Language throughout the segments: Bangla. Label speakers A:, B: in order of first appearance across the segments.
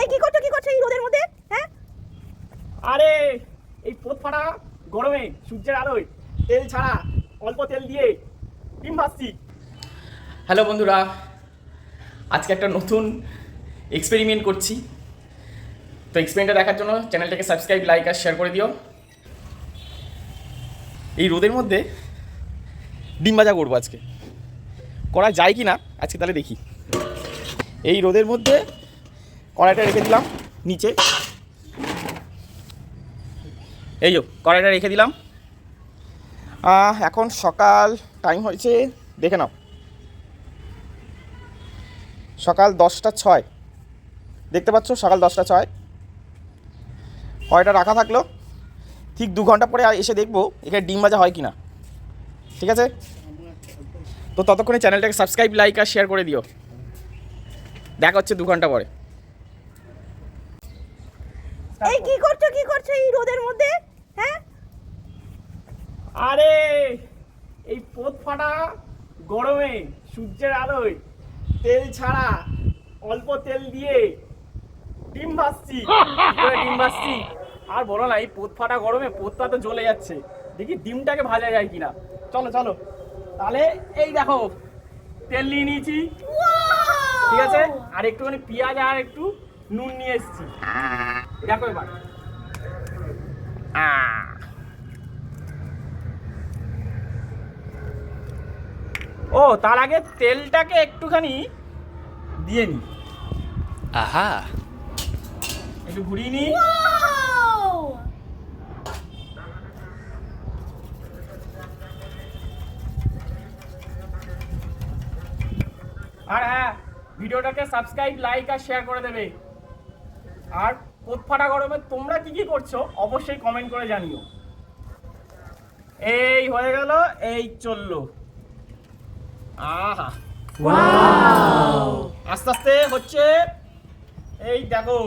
A: এই কি করছ? কি করছ এই রোদের মধ্যে? হ্যাঁ?
B: আরে এই পোত ফাটা গরমে সূর্যের আলোয় তেল ছাড়া অল্প তেল দিয়ে ডিম ভাজছি। হ্যালো বন্ধুরা আজকে একটা নতুন এক্সপেরিমেন্ট করছি। তো এক্সপেরিমেন্টটা দেখার জন্য চ্যানেলটাকে সাবস্ক্রাইব লাইক আর শেয়ার করে দিও। এই রোদের মধ্যে ডিম ভাজা করব আজকে। করা যায় কি না আজকে তাহলে দেখি। এই রোদের মধ্যে কড়াইটা রেখে দিলাম, নিচে। এই যো, কড়াইটা রেখে দিলাম। এখন সকাল টাইম হয়েছে, দেখে নাও। সকাল দশটা ছয়। দেখতে পাচ্ছ, সকাল দশটা ছয়। কড়াইটা রাখা থাকল। ঠিক দু ঘণ্টা পরে এসে দেখব, এখানে ডিম ভাজা হয় কি না ঠিক আছে? তো ততক্ষণে চ্যানেলটাকে সাবস্ক্রাইব লাইক আর শেয়ার করে দিও। দেখা হচ্ছে দু ঘণ্টা পরে।
A: এই কি করছ কি করছ এই রোদের মধ্যে? হ্যাঁ?
B: আরে এই পোত ফাটা গরমে সূর্যের আলোয় তেল ছাড়া অল্প তেল দিয়ে ডিম ভাজছি। ডিম ভাজছি? আর বলো না এই পোত ফাটা গরমে পোতটা তো জ্বলে যাচ্ছে। দেখি ডিমটাকে ভাজা যায় কিনা। চলো চলো। তাহলে এই দেখো তেল নিয়ে নিয়েছি। ঠিক আছে? আর একটুখানি পেঁয়াজ আর একটু নুন নিয়ে এসেছি। দেখো এবার। ও তার আগে তেলটাকে একটুখানি দিয়ে নি।
C: আহা।
B: একটু ঘুরিয়ে নি। আর হ্যাঁ ভিডিওটাকে সাবস্ক্রাইব লাইক আর শেয়ার করে দেবে। আর পোত ফাটা গরমে তোমরা কি কি করছ অবশ্যই কমেন্ট করে জানিও। এই হয়ে গেল এই চলল। আহা। আস্তে আস্তে হচ্ছে এই দেখো।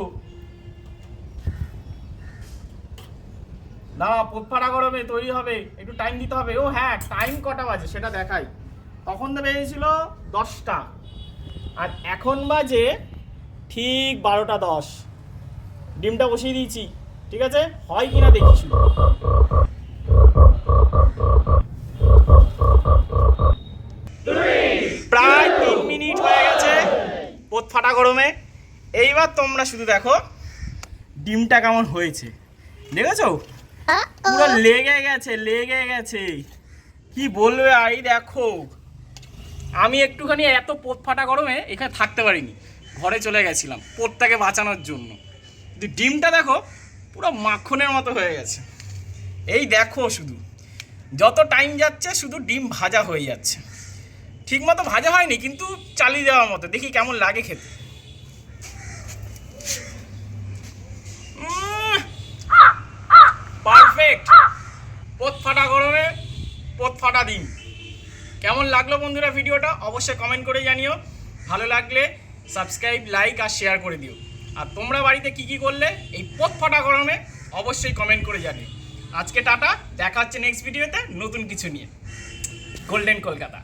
B: দাঁড়া পোতফাটা গরমে তৈরি হবে একটু টাইম দিতে হবে। ও হ্যাঁ টাইম কটা বাজে সেটা দেখাই। তখন তো বেরিয়েছিল দশটা। আর এখন বাজে ঠিক বারোটা দশ। ডিমটা বসিয়ে দিয়েছি ঠিক আছে? হয় কিনা দেখি শুধু প্রায় তিন মিনিট হয়ে গেছে পোত ফাটা গরমে। এইবার তোমরা শুধু দেখো ডিমটা কেমন হয়েছে। দেখেছ? পুরো লেগে গেছে লেগে গেছে। কি বলবে? আই দেখো। আমি একটুখানি এত পোত ফাটা গরমে এখানে থাকতে পারিনি। ঘরে চলে গেছিলাম পোতটাকে বাঁচানোর জন্য। ডিমটা দেখো পুরো মাখনের মতো হয়ে গেছে। এই দেখো শুধু, যত টাইম যাচ্ছে শুধু ডিম ভাজা হয়ে যাচ্ছে। ঠিক মতো ভাজা হয়নি, কিন্তু চালিয়ে দেওয়ার মতো। দেখি কেমন লাগে খেতে। পারফেক্ট পোত ফাটা গরমে পোত ফাটা দিন কেমন লাগল বন্ধুরা ভিডিওটা? অবশ্যই কমেন্ট করে জানিও। ভালো লাগলে সাবস্ক্রাইব লাইক আর শেয়ার করে দিও। আর তোমরা বাড়িতে কি কি করলে, এই পোত ফাটা গরমে অবশ্যই কমেন্ট করে জানিও আজকে টাটা, দেখা হচ্ছে নেক্সট ভিডিওতে নতুন কিছু নিয়ে। গোল্ডেন কলকাতা